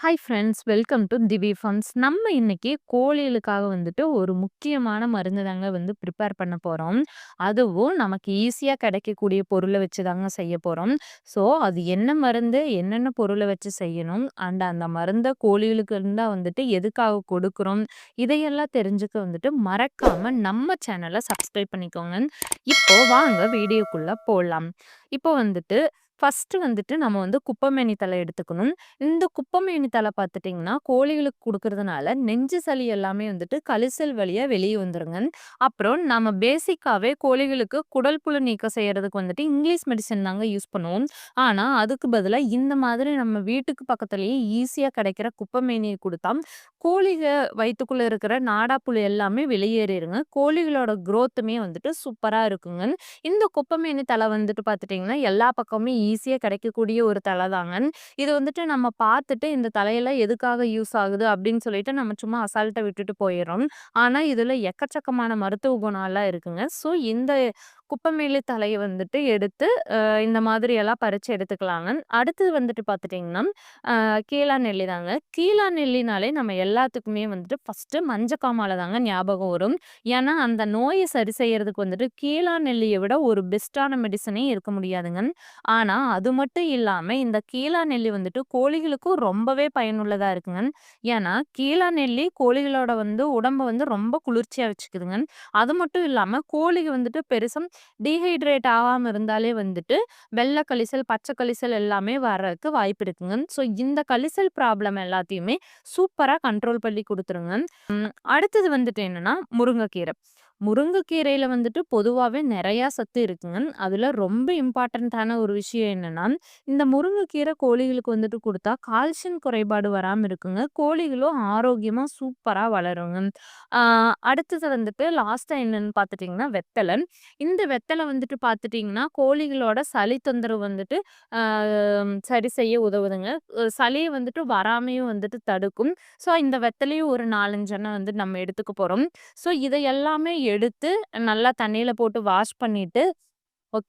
Hi friends welcome to Divi farms நம்ம இன்னைக்கு கோழிகளுக்காக வந்துட்டு ஒரு முக்கியமான மருந்து தாங்க வந்து ப்ரிப்பேர் பண்ண போகிறோம் அதுவும் நமக்கு ஈஸியாக கிடைக்கக்கூடிய பொருளை வச்சு தாங்க செய்ய போகிறோம் ஸோ அது என்ன மருந்து என்னென்ன பொருளை வச்சு செய்யணும் அண்ட் அந்த மருந்தை கோழிகளுக்கு இருந்தால் வந்துட்டு எதுக்காக கொடுக்குறோம் இதையெல்லாம் தெரிஞ்சுக்க வந்துட்டு மறக்காமல் நம்ம சேனலை சப்ஸ்கிரைப் பண்ணிக்கோங்க. இப்போ வாங்க வீடியோக்குள்ளே போடலாம் இப்போ வந்துட்டு ஃபஸ்ட்டு வந்துட்டு நம்ம வந்து குப்பைமேனி தலை எடுத்துக்கணும். இந்த குப்பைமேனி தழை பார்த்துட்டிங்கன்னா, கோழிகளுக்கு கொடுக்கறதுனால நெஞ்சு சளி எல்லாமே வந்துட்டு கழிச்சல் வழியாக வெளியே வந்துருங்க. அப்புறம் நம்ம பேசிக்காகவே கோழிகளுக்கு குடல் புழு நீக்கம் செய்கிறதுக்கு வந்துட்டு இங்கிலீஷ் மெடிசன் தாங்க யூஸ் பண்ணுவோம். ஆனால் அதுக்கு பதிலாக இந்த மாதிரி நம்ம வீட்டுக்கு பக்கத்துலேயே ஈஸியாக கிடைக்கிற குப்பமேனியை கொடுத்தா கோழிக வயிற்றுக்குள்ளே இருக்கிற நாடாப்புழு எல்லாமே வெளியேறிடுங்க கோழிகளோட க்ரோத்துமே வந்துட்டு சூப்பராக இருக்குங்க. இந்த குப்பைமேனி தழை வந்துட்டு பார்த்துட்டிங்கன்னா, எல்லா பக்கமுமே ஈஸியா கிடைக்கக்கூடிய ஒரு தழை தாங்க. இது வந்துட்டு நம்ம பார்த்துட்டு இந்த தலையெல்லாம் எதுக்காக யூஸ் ஆகுது அப்படின்னு சொல்லிட்டு நம்ம சும்மா அசால்ட்டை விட்டுட்டு போயிடுறோம். ஆனா, இதுல எக்கச்சக்கமான மருத்துவ குணம்லாம் இருக்குங்க. ஸோ இந்த குப்பைமேனி தலையை வந்துட்டு எடுத்து இந்த மாதிரி எல்லாம் பறிச்சு எடுத்துக்கலாங்க. அடுத்தது வந்துட்டு பார்த்துட்டிங்கன்னா, கீழா நெல்லி தாங்க. கீழா நெல்லினாலே நம்ம எல்லாத்துக்குமே வந்துட்டு ஃபஸ்ட்டு மஞ்சக்காமால தாங்க ஞாபகம் வரும். ஏன்னா, அந்த நோயை சரி செய்யறதுக்கு வந்துட்டு கீழா நெல்லியை விட ஒரு பெஸ்ட்டான மெடிசனே இருக்க முடியாதுங்க. ஆனால் அது மட்டும் இல்லாமல் இந்த கீழா நெல்லி வந்துட்டு கோழிகளுக்கும் ரொம்பவே பயனுள்ளதாக இருக்குங்க. ஏன்னா, கீழா நெல்லி கோழிகளோட வந்து உடம்பை வந்து ரொம்ப குளிர்ச்சியாக வச்சுக்குதுங்க. அது மட்டும் இல்லாமல் கோழிக வந்துட்டு பெருசா டீஹைட்ரேட் ஆகாம இருந்தாலே வந்துட்டு வெள்ளை கழிசல், பச்சை கழிசல் எல்லாமே வர்றதுக்கு வாய்ப்பு இருக்குங்க. ஸோ இந்த கழிசல் ப்ராப்ளம் எல்லாத்தையுமே சூப்பரா கண்ட்ரோல் பண்ணி கொடுத்துருங்க அடுத்தது வந்துட்டு என்னன்னா, முருங்கைக்கீரை. முருங்கைக்கீரையில வந்துட்டு பொதுவாகவே நிறையா சத்து இருக்குங்க. அதில் ரொம்ப இம்பார்ட்டண்ட்டான ஒரு விஷயம் என்னன்னா, இந்த முருங்கைக்கீரை கோழிகளுக்கு வந்துட்டு கொடுத்தா கால்சியம் குறைபாடு வராமல் இருக்குங்க. கோழிகளும் ஆரோக்கியமாக சூப்பராக வளருங்க. அடுத்தது வந்துட்டு லாஸ்ட்டாக என்னன்னு பார்த்துட்டிங்கன்னா, வெத்தலை இந்த வெத்தலை வந்துட்டு பார்த்துட்டிங்கன்னா, கோழிகளோட சளி தொந்தரவு வந்துட்டு சரி செய்ய உதவுதுங்க. சளியை வந்துட்டு வராமையும் வந்துட்டு தடுக்கும். ஸோ இந்த வெத்தலையும் ஒரு நாலஞ்சனை வந்து நம்ம எடுத்துக்க போகிறோம் ஸோ இதை எல்லாமே எடுத்து நல்லா தண்ணியில் போட்டு வாஷ் பண்ணிட்டு,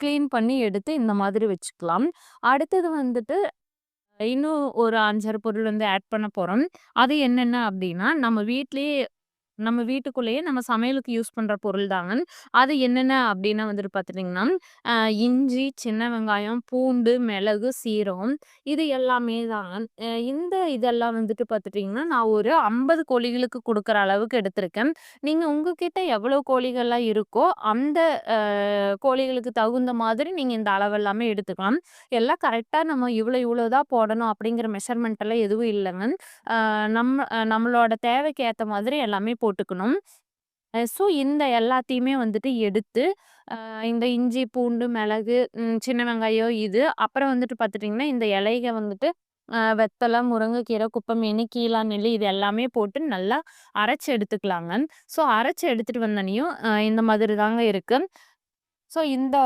க்ளீன் பண்ணி எடுத்து இந்த மாதிரி வச்சுக்கலாம். அடுத்தது வந்துட்டு இன்னும் ஒரு 5, 6 பொருள் வந்து ஆட் பண்ண போகிறோம் அது என்னென்ன அப்படின்னா, நம்ம வீட்லேயே நம்ம வீட்டுக்குள்ளேயே நம்ம சமையலுக்கு யூஸ் பண்ற பொருள் தாங்க. அது என்னென்ன அப்படின்னா வந்துட்டு பார்த்துட்டிங்கன்னா, இஞ்சி, சின்ன வெங்காயம், பூண்டு, மிளகு, சீரகம் இது எல்லாமே தாங்க. இந்த இதெல்லாம் வந்துட்டு பார்த்துட்டிங்கன்னா, நான் ஒரு 50 கோழிகளுக்கு கொடுக்குற அளவுக்கு எடுத்திருக்கேன். நீங்க உங்ககிட்ட எவ்வளோ கோழிகள்லாம் இருக்கோ, அந்த கோழிகளுக்கு தகுந்த மாதிரி நீங்க இந்த அளவெல்லாமே எடுத்துக்கலாம். எல்லாம் கரெக்டாக நம்ம இவ்வளோ இவ்வளோ தான் போடணும் அப்படிங்கிற மெஷர்மெண்ட் எல்லாம் எதுவும் இல்லைங்க நம்ம நம்மளோட தேவைக்கு ஏற்ற மாதிரி எல்லாமே போட்டுக்கணும். ஸோ இந்த எல்லாத்தையுமே வந்துட்டு எடுத்து, இந்த இஞ்சி, பூண்டு, மிளகு, சின்ன வெங்காயம் இது, அப்புறம் வந்துட்டு பார்த்துட்டிங்கன்னா, இந்த இலைக வந்துட்டு வெத்தலை வெத்தல, முருங்கைக்கீரை, குப்பைமேனி, கீழா நெல் இது எல்லாமே போட்டு நல்லா அரைச்சு எடுத்துக்கலாங்க. ஸோ அரைச்சு எடுத்துட்டு வந்தனையும் இந்த மாதிரி தாங்க இருக்கு. ஸோ இந்த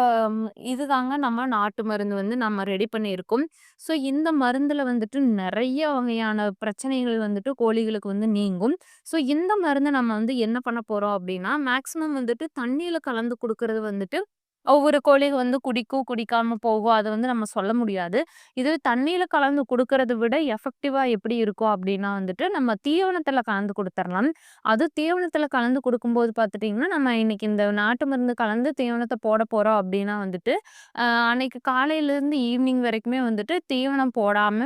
இதுதாங்க நம்ம நாட்டு மருந்து வந்து நம்ம ரெடி பண்ணியிருக்கோம். ஸோ இந்த மருந்தில் வந்துட்டு நிறைய வகையான பிரச்சனைகள் வந்துட்டு கோழிகளுக்கு வந்து நீங்கும். ஸோ இந்த மருந்தை நம்ம வந்து என்ன பண்ண போகிறோம் அப்படின்னா, மேக்ஸிமம் வந்துட்டு தண்ணியில் கலந்து கொடுக்கறது வந்துட்டு ஒவ்வொரு கோழி வந்து குடிக்கும், குடிக்காம போகும். அதை வந்து நம்ம சொல்ல முடியாது. இது தண்ணியில் கலந்து குடுக்கறத விட எஃபெக்டிவா எப்படி இருக்கும் அப்படின்னா வந்துட்டு, நம்ம தீவனத்தில் கலந்து கொடுத்துர்லாம் அது தீவனத்தில் கலந்து கொடுக்கும்போது பார்த்துட்டிங்கன்னா, நம்ம இன்னைக்கு இந்த நாட்டு மருந்து கலந்து தீவனத்தை போட போறோம் அப்படின்னா வந்துட்டு, அன்னைக்கு காலையிலேருந்து ஈவினிங் வரைக்குமே வந்துட்டு தீவனம் போடாம,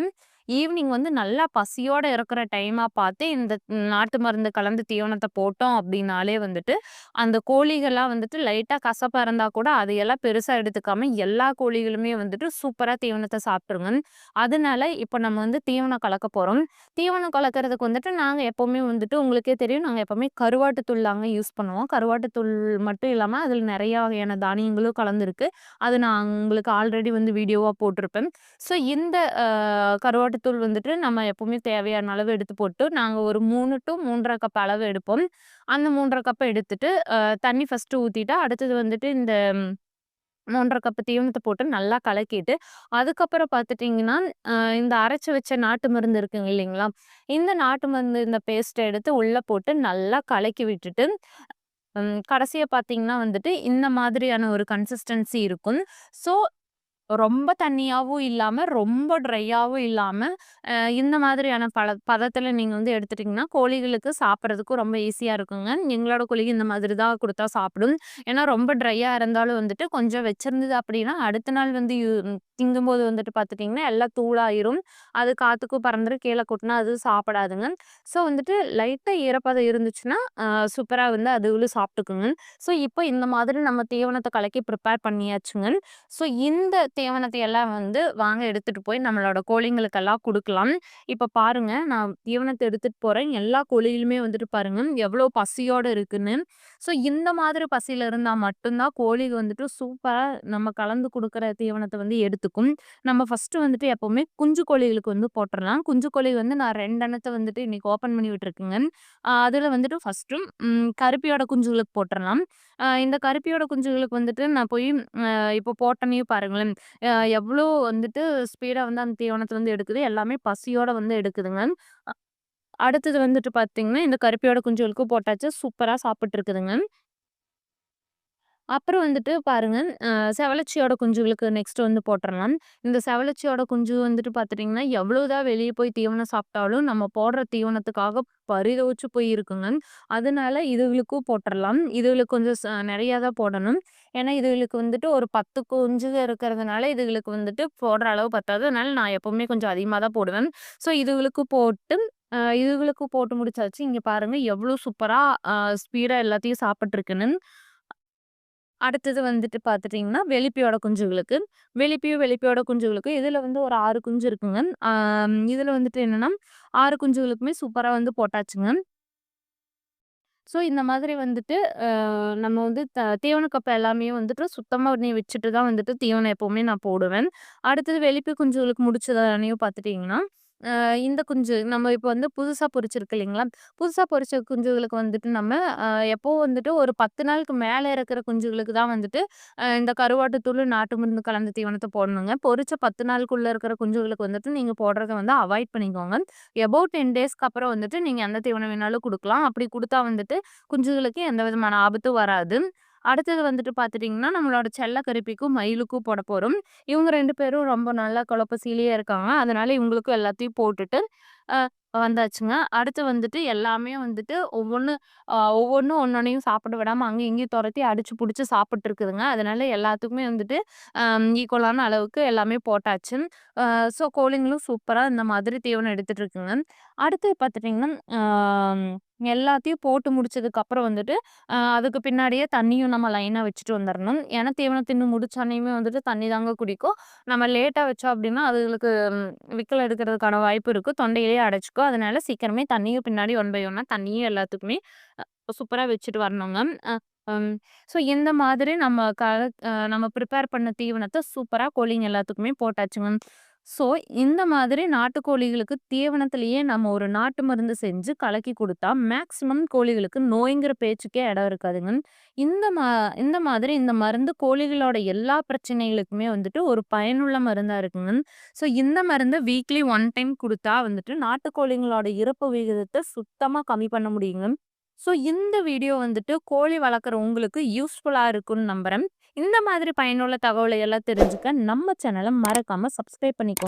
ஈவினிங் வந்து நல்லா பசியோட இருக்கிற டைமாக பார்த்து இந்த நாட்டு மருந்து கலந்து தீவனத்தை போட்டோம் அப்படின்னாலே வந்துட்டு, அந்த கோழிகள்லாம் வந்துட்டு லைட்டாக கசப்பாக இருந்தால் கூட அதையெல்லாம் பெருசாக எடுத்துக்காம எல்லா கோழிகளுமே வந்துட்டு சூப்பராக தீவனத்தை சாப்பிட்ருங்க அதனால இப்போ நம்ம வந்து தீவனம் கலக்க போகிறோம் தீவனம் கலக்கிறதுக்கு வந்துட்டு நாங்கள் எப்போவுமே வந்துட்டு உங்களுக்கே தெரியும், நாங்கள் எப்போவுமே கருவாட்டு தூள் தாங்க யூஸ் பண்ணுவோம். கருவாட்டு தூள் மட்டும் இல்லாமல் அதில் நிறையா வகையான தானியங்களும் கலந்துருக்கு அது நான் உங்களுக்கு ஆல்ரெடி வந்து வீடியோவாக போட்டிருப்பேன். ஸோ இந்த கருவாட்டு தூள் வந்துட்டு நம்ம எப்பவுமே தேவையான அளவு எடுத்து போட்டு, நாங்கள் ஒரு மூணு டூ 3 1/2 கப் அளவு எடுப்போம். அந்த மூன்றரை கப்பை எடுத்துட்டு, தண்ணி ஃபஸ்ட்டு ஊற்றிட்டு அடுத்தது வந்துட்டு இந்த மூன்றரை கப்பு தீவனத்தை போட்டு நல்லா கலக்கிட்டு, அதுக்கப்புறம் பார்த்துட்டிங்கன்னா, இந்த அரைச்சி வச்ச நாட்டு மருந்து இருக்குங்க இல்லைங்களா? இந்த நாட்டு மருந்து இந்த பேஸ்ட்டை எடுத்து உள்ளே போட்டு நல்லா கலக்கி விட்டுட்டு, கடைசியை பார்த்தீங்கன்னா வந்துட்டு, இந்த மாதிரியான ஒரு கன்சிஸ்டன்சி இருக்கும். ஸோ ரொம்ப தண்ணியாகவும் இல்லாமல் ரொம்ப ட்ரையாகவும் இல்லாமல் இந்த மாதிரியான பல பதத்தில் நீங்கள் வந்து எடுத்துட்டிங்கன்னா கோழிகளுக்கு சாப்பிட்றதுக்கும் ரொம்ப ஈஸியாக இருக்குங்க. எங்களோட கோழிக்கு இந்த மாதிரி தான் கொடுத்தா சாப்பிடும். ஏன்னா ரொம்ப ட்ரையாக இருந்தாலும் வந்துட்டு கொஞ்சம் வச்சிருந்தது அப்படின்னா, அடுத்த நாள் வந்து யு திங்கும்போது வந்துட்டு பார்த்துட்டிங்கன்னா எல்லாம் தூளாயிரும். அது காற்றுக்கும் பறந்துட்டு கீழே கொட்டினா அது சாப்பிடாதுங்க. ஸோ வந்துட்டு லைட்டாக ஈரப்பதம் இருந்துச்சுன்னா, சூப்பராக வந்து வந்து அதுகளும் சாப்பிட்டுக்குங்க. ஸோ இப்போ இந்த மாதிரி நம்ம தீவனத்தை கலக்கி ப்ரிப்பேர் பண்ணியாச்சுங்க. ஸோ இந்த தீவனத்தை எல்லாம் வந்து வாங்க எடுத்துட்டு போய் நம்மளோட கோழிங்களுக்கெல்லாம் கொடுக்கலாம் இப்ப பாருங்க, நான் தீவனத்தை எடுத்துட்டு போறேன். எல்லா கோழிகளுமே வந்துட்டு பாருங்க, எவ்வளோ பசியோட இருக்குன்னு. ஸோ இந்த மாதிரி பசியில இருந்தா மட்டும்தான் கோழிக்கு வந்துட்டு சூப்பரா நம்ம கலந்து கொடுக்குற தீவனத்தை வந்து எடுத்துக்கும். நம்ம ஃபர்ஸ்ட்டு வந்துட்டு எப்பவுமே குஞ்சு கோழிகளுக்கு வந்து போட்டுடலாம் குஞ்சு கோழி வந்து நான் ரெண்டெண்ணத்தை வந்துட்டு இன்னைக்கு ஓப்பன் பண்ணி விட்டுருக்குங்க அதுல வந்துட்டு ஃபர்ஸ்ட்டும் கருப்பியோட குஞ்சுகளுக்கு போட்டுறலாம். இந்த கருப்பியோட குஞ்சுகளுக்கு வந்துட்டு நான் போய் இப்போ போட்டோனே பாருங்களேன், எவ்வளோ வந்துட்டு ஸ்பீடா வந்து அந்த தீவனத்த வந்து எடுக்குது. எல்லாமே பசியோட வந்து எடுக்குதுங்க. அடுத்தது வந்துட்டு பார்த்தீங்கன்னா, இந்த கருப்பியோட குஞ்சுகளுக்கு போட்டாச்சு. சூப்பராக சாப்பிட்ருக்குதுங்க அப்புறம் வந்துட்டு பாருங்க, செவலச்சியோட குஞ்சுகளுக்கு நெக்ஸ்ட் வந்து போட்டுடலாம் இந்த செவலச்சியோட குஞ்சு வந்துட்டு பார்த்துட்டீங்கன்னா, எவ்வளோதான் வெளியே போய் தீவனம் சாப்பிட்டாலும், நம்ம போடுற தீவனத்துக்காக பரிதவிச்சு போய் இருக்குங்க. அதனால இதுகளுக்கும் போட்டுடலாம் இதுகளுக்கு கொஞ்சம் ச தான் போடணும். ஏன்னா, இதுகளுக்கு வந்துட்டு ஒரு 10 குஞ்சுக இருக்கிறதுனால, இதுகளுக்கு வந்துட்டு போடுற அளவு பத்தாது. அதனால நான் எப்பவுமே கொஞ்சம் அதிகமா தான் போடுவேன். ஸோ இதுகளுக்கு போட்டு, இதுகளுக்கு போட்டு முடிச்சாச்சு. இங்க பாருங்க எவ்வளோ சூப்பரா ஸ்பீடாக ஸ்பீடா எல்லாத்தையும் சாப்பிட்ருக்குன்னு அடுத்தது வந்துட்டு பார்த்துட்டிங்கன்னா வெளிப்பியோட குஞ்சுகளுக்கு. வெளிப்பியும், வெளிப்பியோட குஞ்சுகளுக்கு இதில் வந்து ஒரு ஆறு குஞ்சு இருக்குங்க. இதில் வந்துட்டு என்னென்னா ஆறு குஞ்சுகளுக்குமே சூப்பராக வந்து போட்டாச்சுங்க. ஸோ இந்த மாதிரி வந்துட்டு நம்ம வந்து த தீவனக்கப்பை எல்லாமே வந்துட்டு சுத்தமாக பண்ணி வச்சுட்டு தான் வந்துட்டு தீவனம் எப்போவுமே நான் போடுவேன். அடுத்தது வெளிப்பி குஞ்சுகளுக்கு முடிச்சதையும் பார்த்துட்டிங்கன்னா இந்த குஞ்சு நம்ம இப்போ வந்து புதுசாக பொரிச்சிருக்கு இல்லைங்களா? புதுசாக பொரிச்ச குஞ்சுகளுக்கு வந்துட்டு நம்ம அ வந்துட்டு ஒரு 10 நாளுக்கு மேலே இருக்கிற குஞ்சுகளுக்கு தான் வந்துட்டு இந்த கருவாட்டு நாட்டு மருந்து கலந்த தீவனத்தை போடணுங்க. பொரிச்ச பத்து நாளுக்குள்ளே இருக்கிற குஞ்சுகளுக்கு வந்துட்டு நீங்கள் போடுறத வந்து அவாய்ட் பண்ணிக்கோங்க. எபோவ் 10 டேஸ்க்கு அப்புறம் வந்துட்டு நீங்கள் எந்த தீவனம் வேணாலும் கொடுக்கலாம் அப்படி கொடுத்தா வந்துட்டு குஞ்சுகளுக்கு எந்த விதமான ஆபத்தும் வராது. அடுத்தது வந்துட்டு பார்த்துட்டிங்கன்னா நம்மளோட செல்ல கருப்பிக்கும், மயிலுக்கும் போட போகிறோம் இவங்க ரெண்டு பேரும் ரொம்ப நல்லா கொலப்பசியிலேயே இருக்காங்க. அதனால இவங்களுக்கும் எல்லாத்தையும் போட்டுட்டு, வந்தாச்சுங்க. அடுத்து வந்துட்டு எல்லாமே வந்துட்டு ஒவ்வொன்று ஒவ்வொன்றும் ஒன்றொன்னையும் சாப்பிட விடாமல் அங்கேயும் இங்கேயும் துரத்தி அடிச்சு பிடிச்சி சாப்பிட்டு இருக்குதுங்க. அதனால எல்லாத்துக்குமே வந்துட்டு ஈக்குவலான அளவுக்கு எல்லாமே போட்டாச்சு. ஸோ கோழிங்களும் சூப்பராக இந்த மாதிரி தீவனம் எடுத்துட்டு இருக்குங்க. அடுத்து பார்த்துட்டிங்கன்னா எல்லாத்தையும் போட்டு முடிச்சதுக்கப்புறம் வந்துட்டு, அதுக்கு பின்னாடியே தண்ணியும் நம்ம லைனா வச்சுட்டு வந்துடணும் ஏன்னா தீவனம் தின்னு முடிச்சோனையுமே வந்துட்டு தண்ணி தாங்க குடிக்கும். நம்ம லேட்டா வச்சோம் அப்படின்னா, அதுகளுக்கு விக்கல் எடுக்கிறதுக்கான வாய்ப்பு இருக்கு. தொண்டையிலேயே அடைச்சிக்கும் அதனால சீக்கிரமே தண்ணியும் பின்னாடி ஒன் பை ஒன்னா தண்ணியும் எல்லாத்துக்குமே சூப்பராக சூப்பரா வச்சுட்டு வரணுங்க. ஸோ இந்த மாதிரி நம்ம க நம்ம ப்ரிப்பேர் பண்ண தீவனத்தை சூப்பராக கோழிங்க எல்லாத்துக்குமே போட்டாச்சுங்க. ஸோ இந்த மாதிரி நாட்டுக்கோழிகளுக்கு தீவனத்திலேயே நம்ம ஒரு நாட்டு மருந்து செஞ்சு கலக்கி கொடுத்தா மேக்ஸிமம் கோழிகளுக்கு நோய்ங்கிற பேச்சுக்கே இடம் இருக்காதுங்க. இந்த மா இந்த மாதிரி இந்த மருந்து கோழிகளோட எல்லா பிரச்சனைகளுக்குமே வந்துட்டு ஒரு பயனுள்ள மருந்தாக இருக்குங்க. ஸோ இந்த மருந்து வீக்லி ஒன் டைம் கொடுத்தா வந்துட்டு நாட்டுக்கோழிங்களோட இறப்பு விகிதத்தை சுத்தமாக கம்மி பண்ண முடியுங்க. ஸோ இந்த வீடியோ வந்துட்டு கோழி வளர்க்குறவங்களுக்கு யூஸ்ஃபுல்லாக இருக்கும்னு நம்புகிறேன் இந்த மாதிரி பயனுள்ள தகவலை எல்லாம் தெரிஞ்சுக்க நம்ம சேனலை மறக்காமல் சப்ஸ்கிரைப் பண்ணிக்கோங்க.